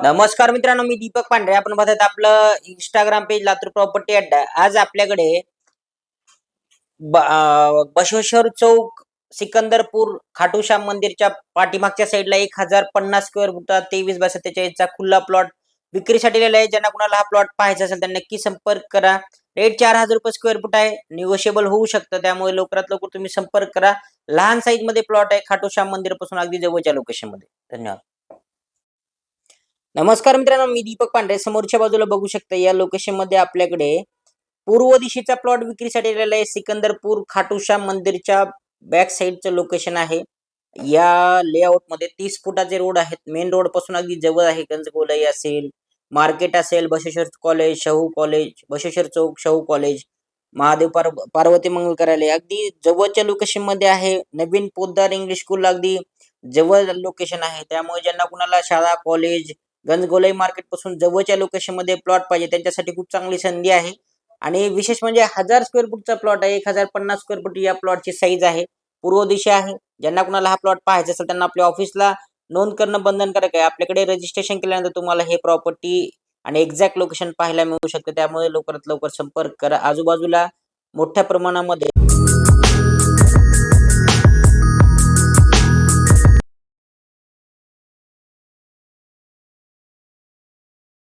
नमस्कार मित्रांनो मी दीपक पांढरे. आपण बघत आपलं इंस्टाग्राम पेज लातूर प्रॉपर्टी अड्डा. आज आपल्याकडे बशेश्वर बसवेश्वर चौक सिकंदरपूर खाटूश्याम मंदिरच्या पाठीमागच्या साईडला एक हजार पन्नास स्क्वेअर फुटा तेवीस बाय सत्तेचाळीसचा खुल्ला प्लॉट विक्रीसाठी लिहिला आहे. ज्यांना कुणाला हा प्लॉट पाहायचा असेल त्यांना नक्की संपर्क करा. रेट चार हजार रुपये स्क्वेअर फुट आहे. निगोशिएबल होऊ शकतं. त्यामुळे लवकरात लवकर तुम्ही संपर्क करा. लहान साईजमध्ये प्लॉट आहे खाटूश्याम मंदिरपासून अगदी जवळच्या लोकेशनमध्ये. धन्यवाद. नमस्कार मित्रांनो मी दीपक पांढरे. समोरच्या बाजूला बघू शकता या लोकेशनमध्ये आपल्याकडे पूर्व दिशेचा प्लॉट विक्रीसाठी आलेला आहे. सिकंदरपूर खाटूशा मंदिरच्या बॅक साईडचं लोकेशन आहे. या लेआउटमध्ये तीस फुटाचे रोड आहेत. मेन रोडपासून अगदी जवळ आहे. गंजगोलाई असेल मार्केट असेल Baseshwar college Shahu college Baseshwar chowk Shahu college Mahadev पार पार्वती मंगल कार्यालय अगदी जवळच्या लोकेशनमध्ये आहे. नवीन पोद्दार इंग्लिश स्कूल अगदी जवळ लोकेशन आहे. त्यामुळे ज्यांना कुणाला शाळा कॉलेज गंजगोलाई मार्केटपासून जवळच्या लोकेशनमध्ये प्लॉट पाहिजे. त्यांच्यासाठी खूप चांगली संधी आहे. आणि विशेष म्हणजे हजार स्क्वेअर फूटचा प्लॉट आहे. एक हजार पन्नास स्क्वेअर फूट या प्लॉटची साईज आहे. पूर्व दिशा आहे. ज्यांना कुणाला हा प्लॉट पाहायचा असेल त्यांना आपल्या ऑफिसला नोंद करणं बंधनकारक आहे. आपल्याकडे रजिस्ट्रेशन केल्यानंतर तुम्हाला हे प्रॉपर्टी आणि एक्झॅक्ट लोकेशन पाहायला मिळू शकते. त्यामुळे लवकरात लवकर संपर्क करा. आजूबाजूला मोठ्या प्रमाणामध्ये